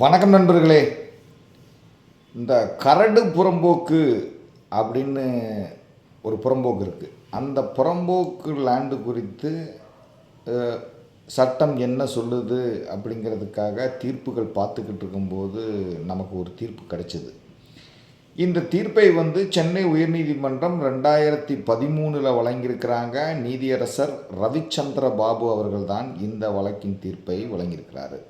வணக்கம் நண்பர்களே. இந்த கரடு புறம்போக்கு அப்படின்னு ஒரு புறம்போக்கு இருக்குது அந்த புறம்போக்கு லேண்டு குறித்து சட்டம் என்ன சொல்லுது அப்படிங்கிறதுக்காக தீர்ப்புகள் பார்த்துக்கிட்டு இருக்கும்போது நமக்கு ஒரு தீர்ப்பு கிடைச்சிது. இந்த தீர்ப்பை வந்து சென்னை உயர்நீதிமன்றம் ரெண்டாயிரத்தி பதிமூணில் வழங்கியிருக்கிறாங்க. நீதியரசர் ரவிச்சந்திர பாபு அவர்கள்தான் இந்த வழக்கின் தீர்ப்பை வழங்கியிருக்கிறாரு.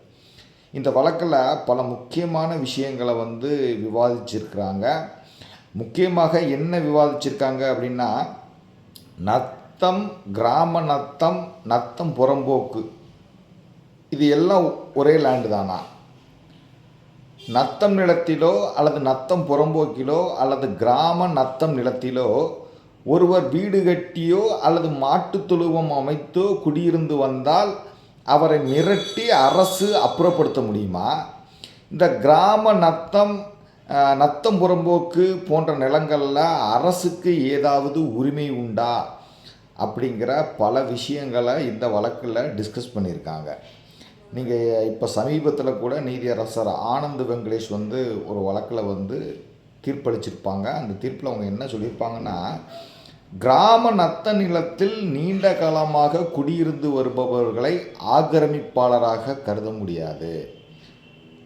இந்த வழக்கில் பல முக்கியமான விஷயங்களை வந்து விவாதிச்சிருக்கிறாங்க. முக்கியமாக என்ன விவாதிச்சிருக்காங்க அப்படின்னா நத்தம் கிராம நத்தம் நத்தம் புறம்போக்கு. இது எல்லாம் ஒரே லேண்டு தானா? நத்தம் நிலத்திலோ அல்லது நத்தம் புறம்போக்கிலோ அல்லது கிராம நத்தம் நிலத்திலோ ஒருவர் வீடு கட்டியோ அல்லது மாட்டுத் தொழுவம் அமைத்தோ குடியிருந்து வந்தால் அவரை மிரட்டி அரசு அப்புறப்படுத்த முடியுமா? இந்த கிராம நத்தம் நத்தம் புறம்போக்கு போன்ற நிலங்களில் அரசுக்கு ஏதாவது உரிமை உண்டா? அப்படிங்கிற பல விஷயங்களை இந்த வழக்கில் டிஸ்கஸ் பண்ணியிருக்காங்க. நீங்கள் இப்போ சமீபத்தில் கூட நீதியரசர் ஆனந்த் வெங்கடேஷ் வந்து ஒரு வழக்கில் வந்து தீர்ப்பளிச்சிருப்பாங்க. அந்த தீர்ப்பில் அவங்க என்ன சொல்லியிருப்பாங்கன்னா கிராம நத்த நிலத்தில் நீண்ட காலமாக குடியிருந்து வருபவர்களை ஆக்கிரமிப்பாளராக கருத முடியாது.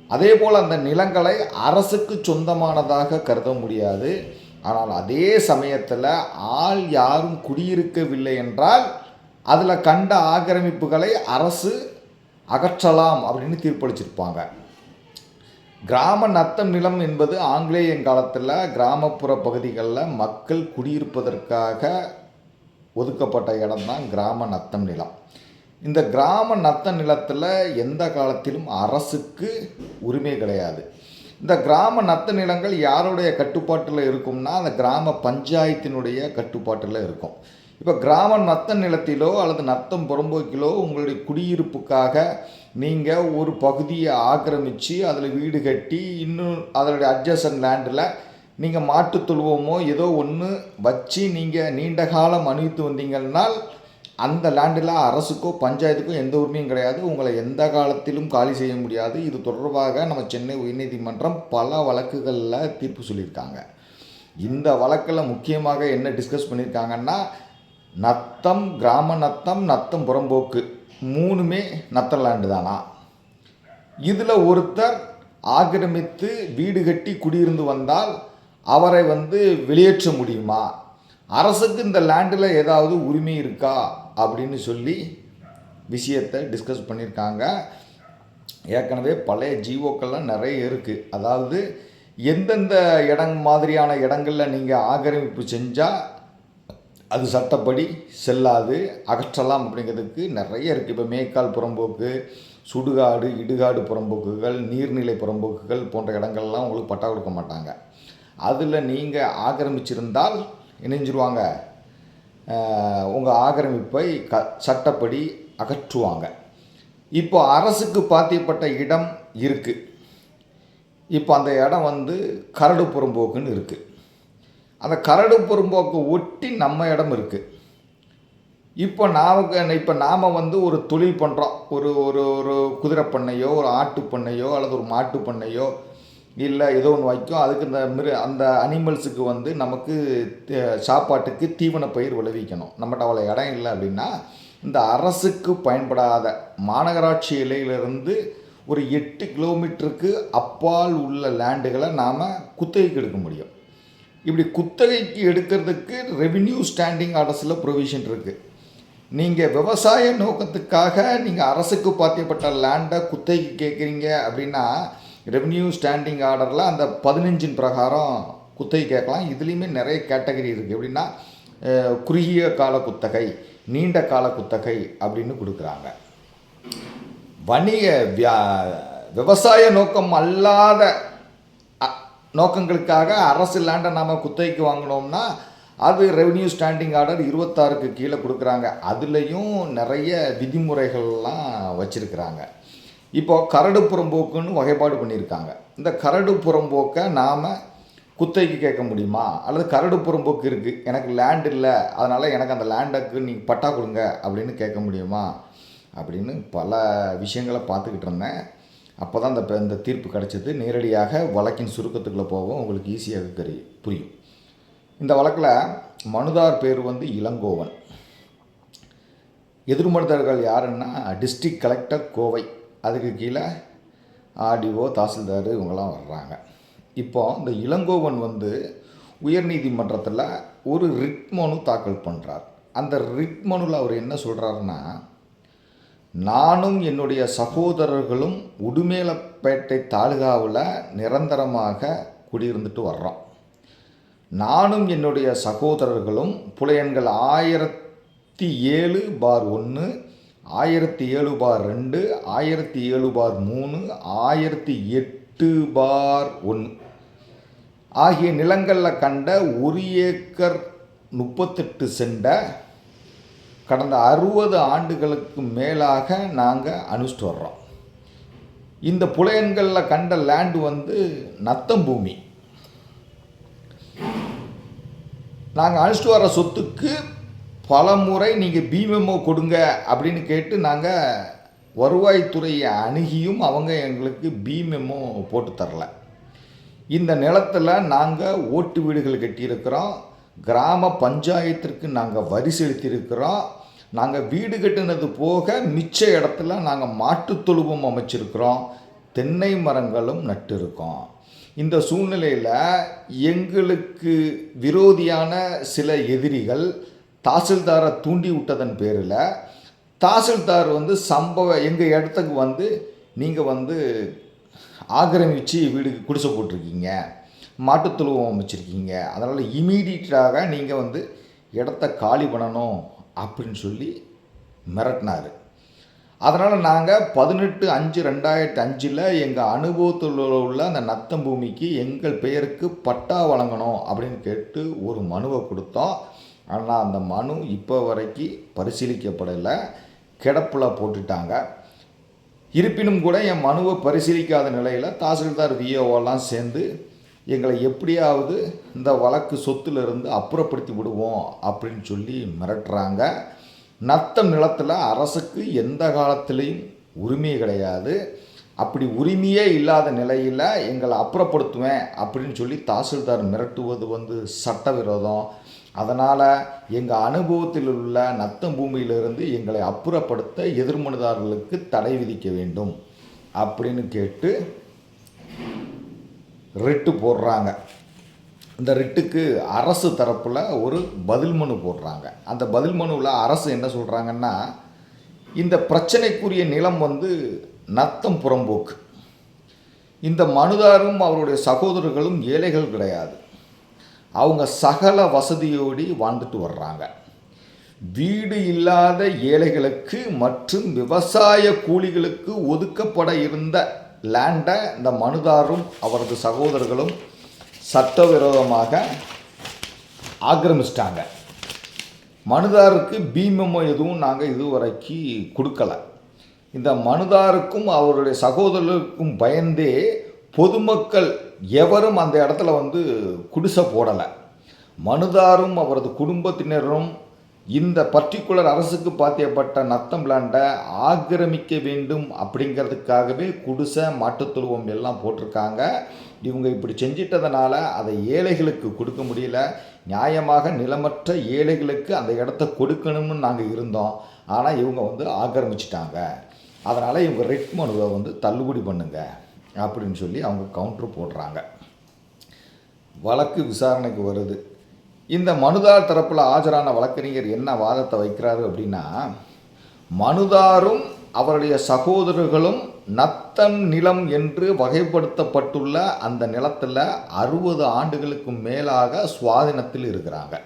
அதே போல் அந்த நிலங்களை அரசுக்கு சொந்தமானதாக கருத முடியாது. ஆனால் அதே சமயத்தில் ஆள் யாரும் குடியிருக்கவில்லை என்றால் அதில் கண்ட ஆக்கிரமிப்புகளை அரசு அகற்றலாம் அப்படின்னு தீர்ப்பளிச்சிருப்பாங்க. கிராம நத்தம் நிலம் என்பது ஆங்கிலேயன் காலத்தில் கிராமப்புற பகுதிகளில் மக்கள் குடியிருப்பதற்காக ஒதுக்கப்பட்ட இடம்தான் கிராம நத்தம் நிலம். இந்த கிராம நத்த நிலத்தில் எந்த காலத்திலும் அரசுக்கு உரிமை கிடையாது. இந்த கிராம நத்த நிலங்கள் யாருடைய கட்டுப்பாட்டில் இருக்கும்னா அந்த கிராம பஞ்சாயத்தினுடைய கட்டுப்பாட்டில் இருக்கும். இப்போ கிராம நத்த நிலத்திலோ அல்லது நத்தம் புறம்போக்கிலோ உங்களுடைய குடியிருப்புக்காக நீங்கள் ஒரு பகுதியை ஆக்கிரமித்து அதில் வீடு கட்டி இன்னும் அதனுடைய அட்ஜசன் லேண்டில் நீங்கள் மாட்டுத் தொழுவமோ ஏதோ ஒன்று வச்சு நீங்கள் நீண்ட காலம் அணிவித்து வந்தீங்கன்னால் அந்த லேண்டில் அரசுக்கோ பஞ்சாயத்துக்கோ எந்த உரிமையும் கிடையாது. உங்களை எந்த காலத்திலும் காலி செய்ய முடியாது. இது தொடர்பாக நம்ம சென்னை உயர்நீதிமன்றம் பல வழக்குகளில் தீர்ப்பு சொல்லியிருக்காங்க. இந்த வழக்கில் முக்கியமாக என்ன டிஸ்கஸ் பண்ணியிருக்காங்கன்னா நத்தம் கிராம நத்தம் நத்தம் புறம்போக்கு. மூணுமே நத்த லேண்டு தானா? இதில் ஒருத்தர் ஆக்கிரமித்து வீடு கட்டி குடியிருந்து வந்தால் அவரை வந்து வெளியேற்ற முடியுமா? அரசுக்கு இந்த லேண்டில் ஏதாவது உரிமை இருக்கா? அப்படின்னு சொல்லி விஷயத்தை டிஸ்கஸ் பண்ணியிருக்காங்க ஏற்கனவே பழைய ஜீவோக்கள்லாம் நிறைய இருக்குது அதாவது எந்தெந்த இடம் மாதிரியான இடங்களில் நீங்கள் ஆக்கிரமிப்பு செஞ்சால் அது சட்டப்படி செல்லாது அகற்றலாம் அப்படிங்கிறதுக்கு நிறைய இருக்குது இப்போ மேய்க்கால் புறம்போக்கு சுடுகாடு இடுகாடு புறம்போக்குகள் நீர்நிலை புறம்போக்குகள் போன்ற இடங்கள்லாம் உங்களுக்கு பட்டா கொடுக்க மாட்டாங்க. அதில் நீங்கள் ஆக்கிரமிச்சிருந்தால் இணைஞ்சிருவாங்க. உங்கள் ஆக்கிரமிப்பை க சட்டப்படி அகற்றுவாங்க. இப்போ அரசுக்கு பாத்தியப்பட்ட இடம் இருக்குது இப்போ அந்த இடம் வந்து கரடு புறம்போக்குன்னு இருக்குது அந்த கரடு புறம்போக்கு ஒட்டி நம்ம இடம் இருக்குது இப்போ நாம் இப்போ நாம் வந்து ஒரு தொழில் பண்ணுறோம் ஒரு ஒரு ஒரு குதிரை பண்ணையோ ஒரு ஆட்டு பண்ணையோ அல்லது ஒரு மாட்டு பண்ணையோ இல்லை ஏதோ ஒன்று வைக்கும் அதுக்கு இந்த மிரு அந்த அனிமல்ஸுக்கு வந்து நமக்கு தே- சாப்பாட்டுக்கு தீவன பயிர் விளைவிக்கணும். நம்மகிட்ட அவ்வளோ இடம் இல்லை அப்படின்னா இந்த அரசுக்கு பயன்படாத மாநகராட்சி எல்லையிலிருந்து ஒரு எட்டு கிலோமீட்டருக்கு அப்பால் உள்ள லேண்டுகளை நாம் குத்தகைக்கு எடுக்க முடியும். இப்படி குத்தகைக்கு எடுக்கிறதுக்கு ரெவின்யூ ஸ்டாண்டிங் ஆர்டர்ஸில் ப்ரொவிஷன் இருக்குது நீங்கள் விவசாய நோக்கத்துக்காக நீங்கள் அரசுக்கு பாத்தியப்பட்ட லேண்டை குத்தகைக்கு கேட்குறீங்க அப்படின்னா ரெவின்யூ ஸ்டாண்டிங் ஆர்டரில் அந்த பதினஞ்சின் பிரகாரம் குத்தகை கேட்கலாம். இதுலேயுமே நிறைய கேட்டகரி இருக்குது எப்படின்னா குறுகிய கால குத்தகை நீண்ட கால குத்தகை அப்படின்னு கொடுக்குறாங்க. வணிக வியா விவசாய நோக்கம் அல்லாத நோக்கங்களுக்காக அரசு லேண்டை நாம் குத்தகைக்கு வாங்கினோம்னா அது ரெவன்யூ ஸ்டாண்டிங் ஆர்டர் இருபத்தாறுக்கு கீழே கொடுக்குறாங்க. அதுலேயும் நிறைய விதிமுறைகள்லாம் வச்சுருக்கிறாங்க. இப்போ கரடு புறம்போக்குன்னு வகைப்பாடு பண்ணியிருக்காங்க. இந்த கரடு புறம்போக்கை நாம் குத்தகைக்கு கேட்க முடியுமா? அல்லது கரடு புறம்போக்கு இருக்குது எனக்கு லேண்ட் இல்லை அதனால் எனக்கு அந்த லேண்டுக்கு நீங்கள் பட்டா கொடுங்க அப்படின்னு கேட்க முடியுமா? அப்படின்னு பல விஷயங்களை பார்த்துக்கிட்டு இருந்தேன். அப்போ தான் அந்த இந்த தீர்ப்பு கிடைச்சது. நேரடியாக வழக்கின் சுருக்கத்துக்குள்ளே போகவும் உங்களுக்கு ஈஸியாக தெரிய புரியும். இந்த வழக்கில் மனுதார் பேர் வந்து இளங்கோவன். எதிர்மனுதார்கள் யாருன்னா டிஸ்ட்ரிக்ட் கலெக்டர் கோவை. அதுக்கு கீழே ஆர்டிஓ தாசில்தார் இவங்கெல்லாம் வர்றாங்க. இப்போ இந்த இளங்கோவன் வந்து உயர்நீதிமன்றத்தில் ஒரு ரிட் மனு தாக்கல் பண்ணுறார் அந்த ரிட் மனுவில் அவர் என்ன சொல்கிறாருன்னா நானும் என்னுடைய சகோதரர்களும் உடுமேலப்பேட்டை தாலுகாவில் நிரந்தரமாக குடியிருந்துட்டு வர்றோம். நானும் என்னுடைய சகோதரர்களும் புலையன்கள் ஆயிரத்தி ஏழு பார் ஒன்று ஆயிரத்தி ஏழு பார் ரெண்டு ஆயிரத்தி ஏழு பார் மூணு ஆயிரத்தி எட்டு பார் ஒன்று ஆகிய நிலங்களில் கண்ட ஒரு ஏக்கர் முப்பத்தெட்டு சென்ட கடந்த அறுபது ஆண்டுகளுக்கு மேலாக நாங்கள் அனுஷ்டிட்டு வர்றோம். இந்த புலையன்களில் கண்ட லேண்டு வந்து நத்தம் பூமி. நாங்கள் அழைச்சிட்டு வர சொத்துக்கு பல முறை நீங்கள் பிமெமோ கொடுங்க அப்படின்னு கேட்டு நாங்கள் வருவாய்த்துறையை அணுகியும் அவங்க எங்களுக்கு பிமெமோ போட்டு தரல. இந்த நிலத்தில் நாங்கள் ஓட்டு வீடுகள் கட்டியிருக்கிறோம். கிராம பஞ்சாயத்திற்கு நாங்கள் வரி செலுத்தியிருக்கிறோம். நாங்கள் வீடு கட்டினது போக மிச்ச இடத்துல நாங்கள் மாட்டுத் தொழுவம் அமைச்சிருக்கிறோம். தென்னை மரங்களும் நட்டிருக்கோம். இந்த சூழ்நிலையில் எங்களுக்கு விரோதியான சில எதிரிகள் தாசில்தாரை தூண்டி விட்டதன் பேரில் தாசில்தார் வந்து சம்பவ எங்கள் இடத்துக்கு வந்து நீங்கள் வந்து ஆக்கிரமித்து வீடு குடிசை போட்டிருக்கீங்க. மாட்டுத் தொழுவம் அமைச்சிருக்கீங்க அதனால் இமீடியட்டாக நீங்கள் வந்து இடத்த காலி பண்ணணும் அப்படின்னு சொல்லி மிரட்டினார். அதனால் நாங்கள் பதினெட்டு அஞ்சு ரெண்டாயிரத்தி அஞ்சில் எங்கள் அனுபவத்தில் உள்ள அந்த நத்தம் பூமிக்கு எங்கள் பெயருக்கு பட்டா வழங்கணும் அப்படின்னு கேட்டு ஒரு மனுவை கொடுத்தோம். ஆனால் அந்த மனு இப்போ வரைக்கும் பரிசீலிக்கப்படலை. கிடப்பில் போட்டுட்டாங்க. இருப்பினும் கூட என் மனுவை பரிசீலிக்காத நிலையில் தாசில்தார் விஓவெல்லாம் சேர்ந்து எங்களை எப்படியாவது இந்த வழக்கு சொத்துலேருந்து அப்புறப்படுத்தி விடுவோம் அப்படின்னு சொல்லி மிரட்டுறாங்க. நத்தம் நிலத்தில் அரசுக்கு எந்த காலத்திலையும் உரிமை கிடையாது. அப்படி உரிமையே இல்லாத நிலையில் எங்களை அப்புறப்படுத்துவேன் அப்படின்னு சொல்லி தாசில்தார் மிரட்டுவது வந்து சட்டவிரோதம். அதனால் எங்கள் அனுபவத்தில் உள்ள நத்தம் பூமியிலிருந்து எங்களை அப்புறப்படுத்த எதிர்மனுதாரர்களுக்கு தடை விதிக்க வேண்டும் அப்படின்னு கேட்டு ரிட்டு போடுறாங்க. இந்த ரிட்டுக்கு அரசு தரப்பில் ஒரு பதில் மனு போடுறாங்க. அந்த பதில் மனுவில் அரசு என்ன சொல்கிறாங்கன்னா இந்த பிரச்சனைக்குரிய நிலம் வந்து நத்தம் புறம்போக்கு. இந்த மனுதாரும் அவருடைய சகோதரர்களும் ஏழைகள் கிடையாது. அவங்க சகல வசதியோடி வாழ்ந்துட்டு வர்றாங்க. வீடு இல்லாத ஏழைகளுக்கு மற்றும் விவசாய கூலிகளுக்கு ஒதுக்கப்பட இருந்த லேண்டை இந்த மனுதாரும் அவரது சகோதரர்களும் சட்டவிரோதமாக ஆக்கிரமிச்சிட்டாங்க. மனுதாருக்கு பீமமோ எதுவும் நாங்கள் இதுவரைக்கு கொடுக்கல. இந்த மனுதாருக்கும் அவருடைய சகோதரருக்கும் பயந்தே பொதுமக்கள் எவரும் அந்த இடத்துல வந்து குடிசை போடலை. மனுதாரும் அவரது குடும்பத்தினரும் இந்த பர்டிகுலர் அரசுக்கு பாத்தியப்பட்ட நத்தம் லேண்டை ஆக்கிரமிக்க வேண்டும் அப்படிங்கிறதுக்காகவே குடிசை மாட்டுத்துருவம் எல்லாம் போட்டிருக்காங்க. இவங்க இப்படி செஞ்சிட்டதுனால அதை ஏழைகளுக்கு கொடுக்க முடியல. நியாயமாக நிலமற்ற ஏழைகளுக்கு அந்த இடத்த கொடுக்கணும்னு நாங்கள் இருந்தோம். ஆனால் இவங்க வந்து ஆக்கிரமிச்சிட்டாங்க. அதனால் இவங்க ரெட் மனுவை வந்து தள்ளுபடி பண்ணுங்க அப்படின்னு சொல்லி அவங்க கவுண்ட்ரு போடுறாங்க. வழக்கு விசாரணைக்கு வருது. இந்த மனுதார் தரப்பில் ஆஜரான வழக்கறிஞர் என்ன வாதத்தை வைக்கிறாரு அப்படின்னா மனுதாரும் அவருடைய சகோதரர்களும் நத்தம் நிலம் என்று வகைப்படுத்தப்பட்டுள்ள அந்த நிலத்தில் அறுபது ஆண்டுகளுக்கு மேலாக சுவாதீனத்தில் இருக்கிறாங்க.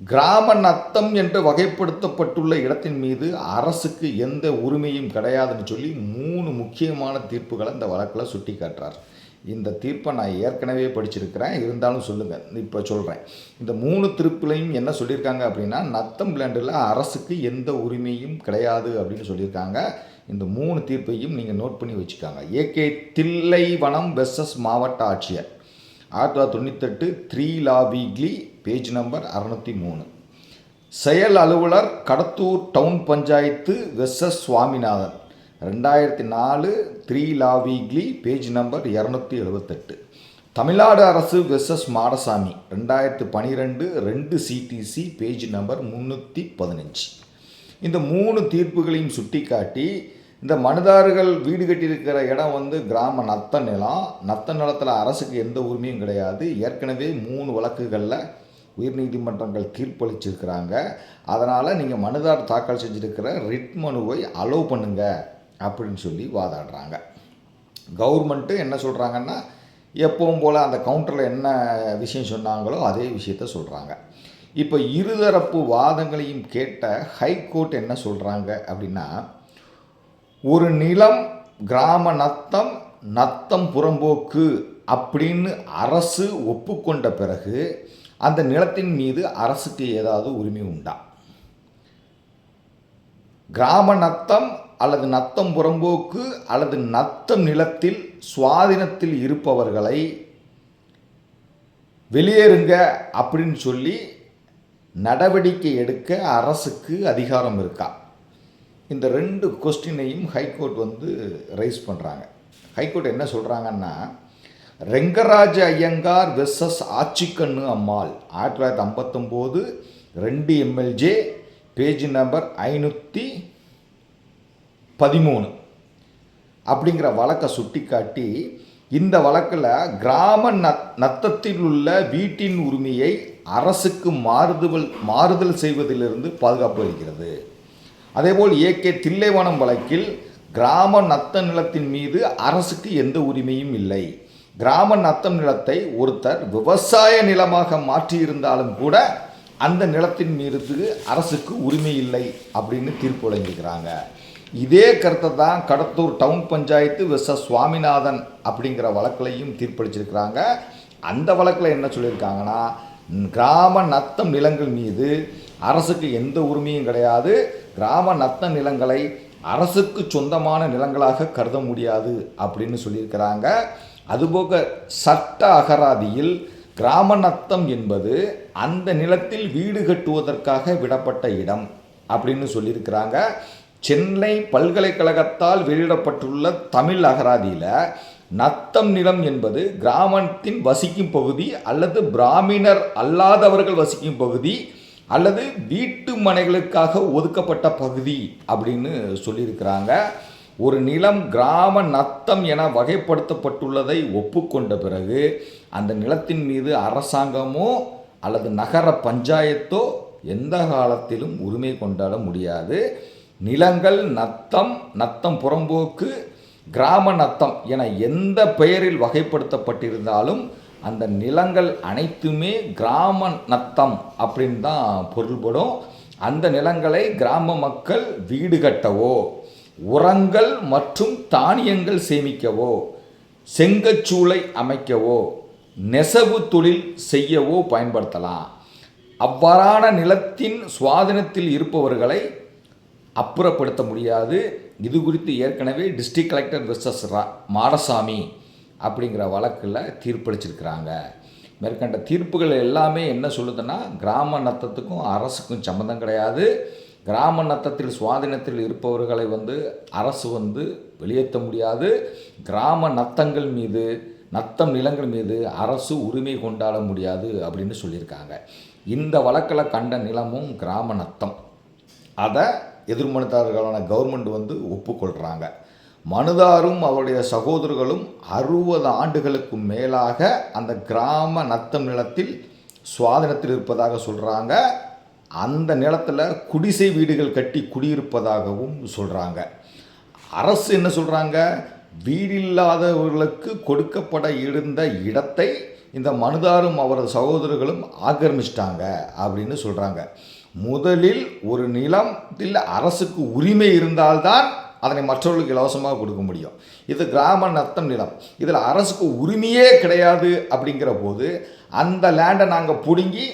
கிராம நத்தம் என்று வகைப்படுத்தப்பட்டுள்ள இடத்தின் மீது அரசுக்கு எந்த உரிமையும் கிடையாதுன்னு சொல்லி மூணு முக்கியமான தீர்ப்புகளை இந்த வழக்கில் சுட்டி காட்டுறார் இந்த தீர்ப்பை நான் ஏற்கனவே படிச்சிருக்கிறேன். இருந்தாலும் சொல்லுங்கள் இப்போ சொல்கிறேன் இந்த மூணு திருப்பிலையும் என்ன சொல்லியிருக்காங்க அப்படின்னா நத்தம் லேண்டில் அரசுக்கு எந்த உரிமையும் கிடையாது அப்படின்னு சொல்லியிருக்காங்க. இந்த மூணு தீர்ப்பையும் நீங்கள் நோட் பண்ணி வச்சுக்காங்க. ஏகே தில்லைவனம் வெஸ்எஸ் மாவட்ட ஆட்சியர். ஆயிரத்தி தொள்ளாயிரத்தி தொண்ணூத்தெட்டு three law weekly page number அறநூற்றி மூணு. செயல் அலுவலர் கடத்தூர் டவுன் பஞ்சாயத்து வெஸ்எஸ் சுவாமிநாதன். ரெண்டாயிரத்தி நாலு three law weekly page number இரநூத்தி எழுபத்தெட்டு தமிழ்நாடு அரசு வெர்சஸ் மாடசாமி ரெண்டாயிரத்து பனிரெண்டு ரெண்டு சிடிசி பேஜ் நம்பர் முந்நூற்றி பதினஞ்சு. இந்த மூணு தீர்ப்புகளையும் சுட்டிக்காட்டி இந்த மனுதாரர்கள் வீடு கட்டியிருக்கிற இடம் வந்து கிராம நத்த நிலம். நத்த நிலத்தில் அரசுக்கு எந்த உரிமையும் கிடையாது. ஏற்கனவே மூணு வழக்குகளில் உயர்நீதிமன்றங்கள் தீர்ப்பளிச்சிருக்கிறாங்க. அதனால் நீங்கள் மனுதார் தாக்கல் செஞ்சுருக்கிற ரிட் மனுவை அலோவ் பண்ணுங்கள் அப்படின்னு சொல்லி வாதாடுறாங்க. கவர்மெண்ட்டு என்ன சொல்கிறாங்கன்னா எப்பவும் போல் அந்த கவுண்டரில் என்ன விஷயம் சொன்னாங்களோ அதே விஷயத்த சொல்கிறாங்க இப்போ இருதரப்பு வாதங்களையும் கேட்ட ஹைகோர்ட் என்ன சொல்கிறாங்க அப்படின்னா ஒரு நிலம் கிராம நத்தம் நத்தம் புறம்போக்கு அப்படின்னு அரசு ஒப்புக்கொண்ட பிறகு அந்த நிலத்தின் மீது அரசுக்கு ஏதாவது உரிமை உண்டா? கிராம நத்தம் அல்லது நத்தம் புறம்போக்கு அல்லது நத்தம் நிலத்தில் சுவாதீனத்தில் இருப்பவர்களை வெளியேறுங்க அப்படின்னு சொல்லி நடவடிக்கை எடுக்க அரசுக்கு அதிகாரம் இருக்கா? இந்த ரெண்டு கொஸ்டினையும் ஹைகோர்ட் வந்து ரைஸ் பண்ணுறாங்க ஹைகோர்ட் என்ன சொல்கிறாங்கன்னா ரெங்கராஜ ஐயங்கார் வெர்சஸ் ஆச்சிக்கண்ணு அம்மாள். ஆயிரத்தி தொள்ளாயிரத்தி ஐம்பத்தொம்போது ரெண்டு எம்எல்ஜே பேஜ் நம்பர் ஐநூற்றி பதிமூணு. அப்படிங்கிற வழக்கை சுட்டிக்காட்டி இந்த வழக்கில் கிராம நத் நத்தத்தில் உள்ள வீட்டின் உரிமையை அரசுக்கு மாறுதல் மாறுதல் செய்வதிலிருந்து பாதுகாப்பு அளிக்கிறது. அதேபோல் ஏகே தில்லைவனம் வழக்கில் கிராம நத்த நிலத்தின் மீது அரசுக்கு எந்த உரிமையும் இல்லை. கிராம நத்தம் நிலத்தை ஒருத்தர் விவசாய நிலமாக மாற்றியிருந்தாலும் கூட அந்த நிலத்தின் மீது அரசுக்கு உரிமை இல்லை அப்படின்னு தீர்ப்பு வழங்கிக்கிறாங்க இதே கருத்தை தான் கடத்தூர் டவுன் பஞ்சாயத்து விச சுவாமிநாதன் அப்படிங்கிற வழக்கிலையும் தீர்ப்பளிச்சிருக்கிறாங்க. அந்த வழக்கில் என்ன சொல்லியிருக்காங்கன்னா கிராம நத்தம் நிலங்கள் மீது அரசுக்கு எந்த உரிமையும் கிடையாது. கிராம நத்த நிலங்களை அரசுக்கு சொந்தமான நிலங்களாக கருத முடியாது அப்படின்னு சொல்லியிருக்கிறாங்க. அதுபோக சட்ட அகராதியில் கிராம நத்தம் என்பது அந்த நிலத்தில் வீடு கட்டுவதற்காக விடப்பட்ட இடம் அப்படின்னு சொல்லியிருக்கிறாங்க. சென்னை பல்கலைக்கழகத்தால் வெளியிடப்பட்டுள்ள தமிழ் அகராதியில் நத்தம் நிலம் என்பது கிராமத்தின் வசிக்கும் பகுதி அல்லது பிராமணர் அல்லாதவர்கள் வசிக்கும் பகுதி அல்லது வீட்டு மனைகளுக்காக ஒதுக்கப்பட்ட பகுதி அப்படின்னு சொல்லியிருக்கிறாங்க. ஒரு நிலம் கிராம நத்தம் என வகைப்படுத்தப்பட்டுள்ளதை ஒப்புக்கொண்ட பிறகு அந்த நிலத்தின் மீது அரசாங்கமோ அல்லது நகர பஞ்சாயத்தோ எந்த காலத்திலும் உரிமை கொண்டாட முடியாது. நிலங்கள் நத்தம் நத்தம் புறம்போக்கு கிராம நத்தம் என எந்த பெயரில் வகைப்படுத்தப்பட்டிருந்தாலும் அந்த நிலங்கள் அனைத்துமே கிராம நத்தம் அப்படின்னு தான் பொருள்படும். அந்த நிலங்களை கிராம மக்கள் வீடு கட்டவோ உரங்கள் மற்றும் தானியங்கள் சேமிக்கவோ செங்கச்சூளை அமைக்கவோ நெசவு தொழில் செய்யவோ பயன்படுத்தலாம். அவ்வாறான நிலத்தின் சுவாதீனத்தில் இருப்பவர்களை அப்புறப்படுத்த முடியாது. இது குறித்து ஏற்கனவே டிஸ்ட்ரிக்ட் கலெக்டர் விர்சஸ் ரா மாடசாமி அப்படிங்கிற வழக்கில் தீர்ப்பளிச்சிருக்கிறாங்க. மேற்கண்ட தீர்ப்புகள் எல்லாமே என்ன சொல்லுதுன்னா கிராம நத்தத்துக்கும் அரசுக்கும் சம்மந்தம் கிடையாது. கிராம நத்தத்தில் சுவாதீனத்தில் இருப்பவர்களை வந்து அரசு வந்து வெளியேற்ற முடியாது. கிராம நத்தங்கள் மீது நத்தம் நிலங்கள் மீது அரசு உரிமை கொண்டாட முடியாது அப்படின்னு சொல்லியிருக்காங்க. இந்த வழக்கில் கண்ட நிலமும் கிராம நத்தம். அதை எதிர்மனுதாரர்களான கவர்மெண்ட் வந்து ஒப்புக்கொள்கிறாங்க மனுதாரும் அவருடைய சகோதரர்களும் அறுபது ஆண்டுகளுக்கு மேலாக அந்த கிராம நத்தம் நிலத்தில் சுவாதீனத்தில் இருப்பதாக சொல்கிறாங்க அந்த நிலத்தில் குடிசை வீடுகள் கட்டி குடியிருப்பதாகவும் சொல்கிறாங்க அரசு என்ன சொல்கிறாங்க வீடில்லாதவர்களுக்கு கொடுக்கப்பட இருந்த இடத்தை இந்த மனுதாரும் அவரது சகோதரர்களும் ஆக்கிரமிச்சிட்டாங்க அப்படின்னு சொல்கிறாங்க முதலில் ஒரு நிலத்தில் அரசுக்கு உரிமை இருந்தால்தான் அதனை மற்றவர்களுக்கு இலவசமாக கொடுக்க முடியும். இது கிராம நத்தம் நிலம். இதில் அரசுக்கு உரிமையே கிடையாது அப்படிங்கிற போது அந்த லேண்டை நாங்கள் பிடுங்கி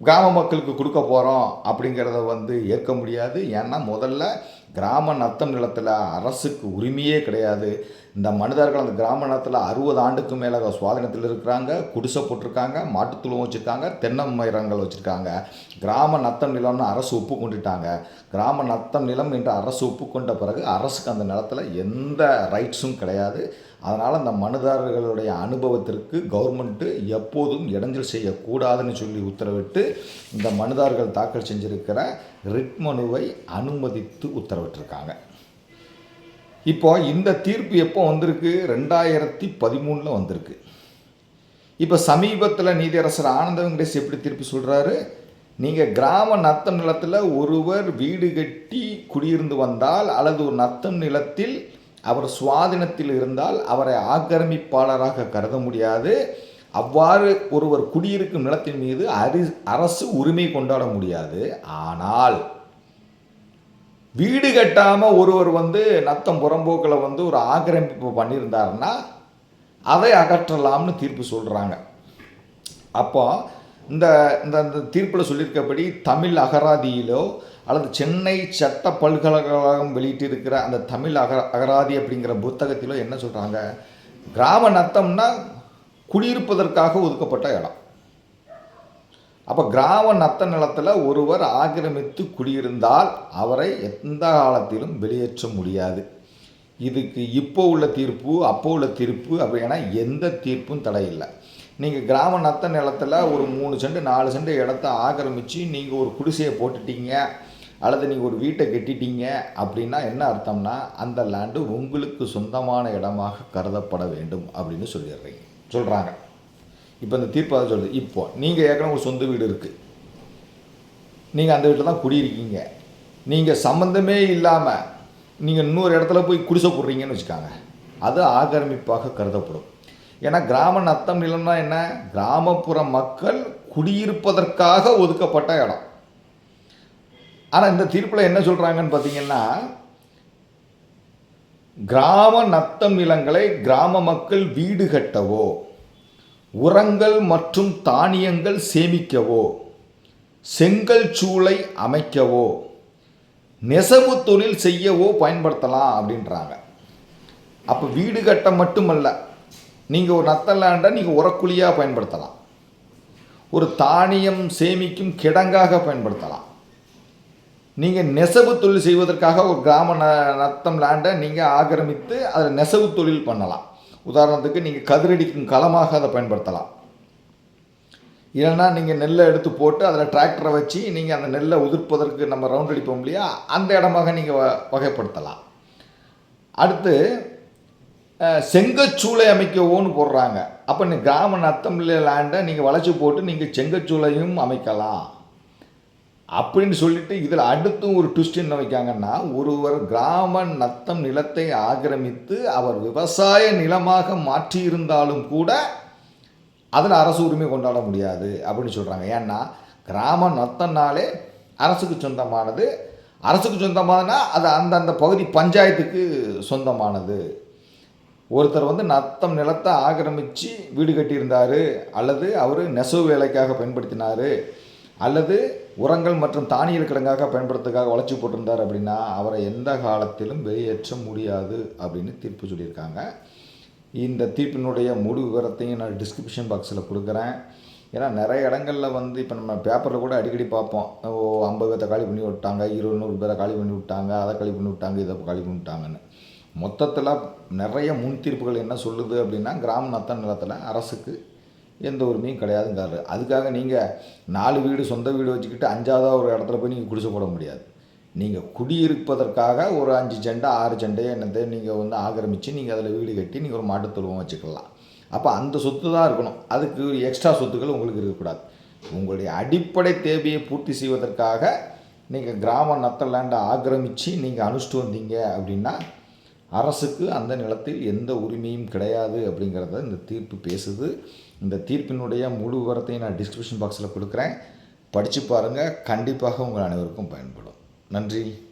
கிராம மக்களுக்கு கொடுக்க போகிறோம் அப்படிங்கிறத வந்து ஏற்க முடியாது. ஏன்னா முதல்ல கிராம நத்தம் நிலத்தில் அரசுக்கு உரிமையே கிடையாது. இந்த மனிதர்கள் அந்த கிராம நிலத்தில் அறுபது ஆண்டுக்கு மேலே சுவாதீனத்தில் இருக்கிறாங்க குடிசை போட்டிருக்காங்க மாட்டுத்துளம் வச்சுருக்காங்க தென்னை மரங்கள் வச்சுருக்காங்க. கிராம நத்தம் நிலம்னு அரசு ஒப்பு கொண்டுட்டாங்க கிராம நத்தம் நிலம் என்று அரசு ஒப்புக்கொண்ட பிறகு அரசுக்கு அந்த நிலத்தில் எந்த ரைட்ஸும் கிடையாது. அதனால் அந்த மனுதாரர்களுடைய அனுபவத்திற்கு கவர்மெண்ட்டு எப்போதும் இடைஞ்சல் செய்யக்கூடாதுன்னு சொல்லி உத்தரவிட்டு இந்த மனுதாரர்கள் தாக்கல் செஞ்சிருக்கிற ரிட் மனுவை அனுமதித்து உத்தரவிட்டிருக்காங்க. இப்போ இந்த தீர்ப்பு எப்போ வந்திருக்கு? ரெண்டாயிரத்தி பதிமூணில் வந்திருக்கு. இப்போ சமீபத்தில் நீதியரசர் ஆனந்த வெங்கடேஷ் எப்படி தீர்ப்பு சொல்கிறாரு நீங்கள் கிராம நத்தம் நிலத்தில் ஒருவர் வீடு கட்டி குடியிருந்து வந்தால் அல்லது ஒரு நத்தம் நிலத்தில் அவர் சுவாதீனத்தில் இருந்தால் அவரை ஆக்கிரமிப்பாளராக கருத முடியாது. அவ்வாறு ஒருவர் குடியிருக்கும் நிலத்தின் மீது அரி அரசு உரிமை கொண்டாட முடியாது. ஆனால் வீடு கட்டாமல் ஒருவர் வந்து நத்தம் புறம்போக்கில் வந்து ஒரு ஆக்கிரமிப்பு பண்ணியிருந்தாருன்னா அதை அகற்றலாம்னு தீர்ப்பு சொல்கிறாங்க அப்போ இந்த இந்த இந்த தீர்ப்பில் சொல்லியிருக்கபடி தமிழ் அகராதியிலோ அல்லது சென்னை சட்ட பல்கலைக்கழகம் வெளியிட்டிருக்கிற அந்த தமிழ் அக அகராதி அப்படிங்கிற புத்தகத்திலோ என்ன சொல்கிறாங்க கிராம நத்தம்னா குடியிருப்பதற்காக ஒதுக்கப்பட்ட இடம். அப்போ கிராம நத்த நிலத்தில் ஒருவர் ஆக்கிரமித்து குடியிருந்தால் அவரை எந்த காலத்திலும் வெளியேற்ற முடியாது. இதுக்கு இப்போ உள்ள தீர்ப்பு அப்போ உள்ள தீர்ப்பு அப்படின்னா எந்த தீர்ப்பும் தடையில்லை. நீங்கள் கிராம நத்த நிலத்தில் ஒரு மூணு செண்டு நாலு செண்டு இடத்த ஆக்கிரமித்து நீங்கள் ஒரு குடிசையை போட்டுட்டீங்க அல்லது நீங்கள் ஒரு வீட்டை கட்டிட்டீங்க அப்படின்னா என்ன அர்த்தம்னா அந்த லேண்டு உங்களுக்கு சொந்தமான இடமாக கருதப்பட வேண்டும் அப்படின்னு சொல்லிடுறீங்க. சொல்கிறாங்க இப்போ இந்த தீர்ப்பு அதை சொல்லுது. இப்போ நீங்கள் ஏற்கனவே ஒரு சொந்த வீடு இருக்குது நீங்கள் அந்த வீட்டில் தான் குடியிருக்கீங்க. நீங்கள் சம்மந்தமே இல்லாமல் நீங்கள் இன்னொரு இடத்துல போய் குடிசை போடுறீங்கன்னு வச்சுக்காங்க. அது ஆக்கிரமிப்பாக கருதப்படும். ஏன்னா கிராம நத்தம் நிலம்னா என்ன? கிராமப்புற மக்கள் குடியிருப்பதற்காக ஒதுக்கப்பட்ட இடம். ஆனால் இந்த தீர்ப்பில் என்ன சொல்கிறாங்கன்னு பார்த்தீங்கன்னா கிராம நத்தம் நிலங்களை கிராம மக்கள் வீடு கட்டவோ உரங்கள் மற்றும் தானியங்கள் சேமிக்கவோ செங்கல் சூளை அமைக்கவோ நெசவு தொழில் செய்யவோ பயன்படுத்தலாம் அப்படின்றாங்க. அப்போ வீடு கட்ட மட்டுமல்ல நீங்கள் ஒரு நத்த லேண்டை நீங்கள் உரக்குழியாக பயன்படுத்தலாம். ஒரு தானியம் சேமிக்கும் கிடங்காக பயன்படுத்தலாம். நீங்கள் நெசவு தொழில் செய்வதற்காக ஒரு கிராம ந நத்தம் லேண்டை நீங்கள் ஆக்கிரமித்து அதில் நெசவு தொழில் பண்ணலாம். உதாரணத்துக்கு நீங்கள் கதிரடிக்கும் களமாக அதை பயன்படுத்தலாம். இல்லைன்னா நீங்கள் நெல்லை எடுத்து போட்டு அதில் டிராக்டரை வச்சு நீங்கள் அந்த நெல்லை உதிர்ப்பதற்கு நம்ம ரவுண்ட் அடிப்போம் இல்லையா? அந்த இடமாக நீங்கள் வ வகைப்படுத்தலாம். அடுத்து செங்கச்சூளை அமைக்கவோன்னு போடுறாங்க. அப்போ நீ கிராம நத்தம் லேண்டை நீங்கள் வளைச்சி போட்டு நீங்கள் செங்கச்சூளையும் அமைக்கலாம். அப்படின்னு சொல்லிட்டு இதில் அடுத்தும் ஒரு ட்விஸ்ட் என்ன வைக்காங்கன்னா ஒருவர் கிராம நத்தம் நிலத்தை ஆக்கிரமித்து அவர் விவசாய நிலமாக மாற்றியிருந்தாலும் கூட அதில் அரசு உரிமை கொண்டாட முடியாது அப்படின்னு சொல்கிறாங்க ஏன்னா கிராம நத்தம்னாலே அரசுக்கு சொந்தமானது. அரசுக்கு சொந்தமானதுன்னா அது அந்தந்த பகுதி பஞ்சாயத்துக்கு சொந்தமானது. ஒருத்தர் வந்து நத்தம் நிலத்தை ஆக்கிரமித்து வீடு கட்டியிருந்தார் அல்லது அவர் நெசவு வேலைக்காக பயன்படுத்தினார் அல்லது உரங்கள் மற்றும் தானியல் கிடங்காக பயன்படுத்துறதுக்காக வளர்ச்சி போட்டிருந்தார் அப்படின்னா அவரை எந்த காலத்திலும் வெளியேற்ற முடியாது அப்படின்னு தீர்ப்பு சொல்லியிருக்காங்க. இந்த தீர்ப்பினுடைய முழு விவரத்தையும் நான் டிஸ்கிரிப்ஷன் பாக்ஸில் கொடுக்குறேன். ஏன்னா நிறைய இடங்களில் வந்து இப்போ நம்ம பேப்பரில் கூட அடிக்கடி பார்ப்போம். ஓ ஐம்பது பேர்த்த காலி பண்ணி விட்டாங்க இருபது நூறு பேரை காலி பண்ணி விட்டாங்க அதை காலி பண்ணி விட்டாங்க இதை காலி பண்ணி விட்டாங்கன்னு. மொத்தத்தில் நிறைய முன் தீர்ப்புகள் என்ன சொல்லுது அப்படின்னா கிராம நத்த நிலத்தில் அரசுக்கு எந்த உரிமையும் கிடையாதுங்கிறாரு. அதுக்காக நீங்கள் நாலு வீடு சொந்த வீடு வச்சுக்கிட்டு அஞ்சாவதாக ஒரு இடத்துல போய் நீங்கள் குடிசை போட முடியாது. நீங்கள் குடியிருப்பதற்காக ஒரு அஞ்சு செண்டை ஆறு செண்டையோ என்னது நீங்கள் வந்து ஆக்கிரமித்து நீங்கள் அதில் வீடு கட்டி நீங்கள் ஒரு மாட்டுத்தொழுவம் வச்சுக்கலாம். அப்போ அந்த சொத்து தான் இருக்கணும். அதுக்கு எக்ஸ்ட்ரா சொத்துக்கள் உங்களுக்கு இருக்கக்கூடாது. உங்களுடைய அடிப்படை தேவையை பூர்த்தி செய்வதற்காக நீங்கள் கிராம நத்த லேண்டை ஆக்கிரமித்து நீங்கள் அனுஷ்டிட்டு வந்தீங்க அப்படின்னா அரசுக்கு அந்த நிலத்தில் எந்த உரிமையும் கிடையாது அப்படிங்கிறத இந்த தீர்ப்பு பேசுது. இந்த தீர்ப்பினுடைய முழு விவரத்தையும் நான் டிஸ்கிரிப்ஷன் பாக்ஸில் கொடுக்குறேன். படித்து பாருங்கள் கண்டிப்பாக உங்கள் அனைவருக்கும் பயன்படும். நன்றி.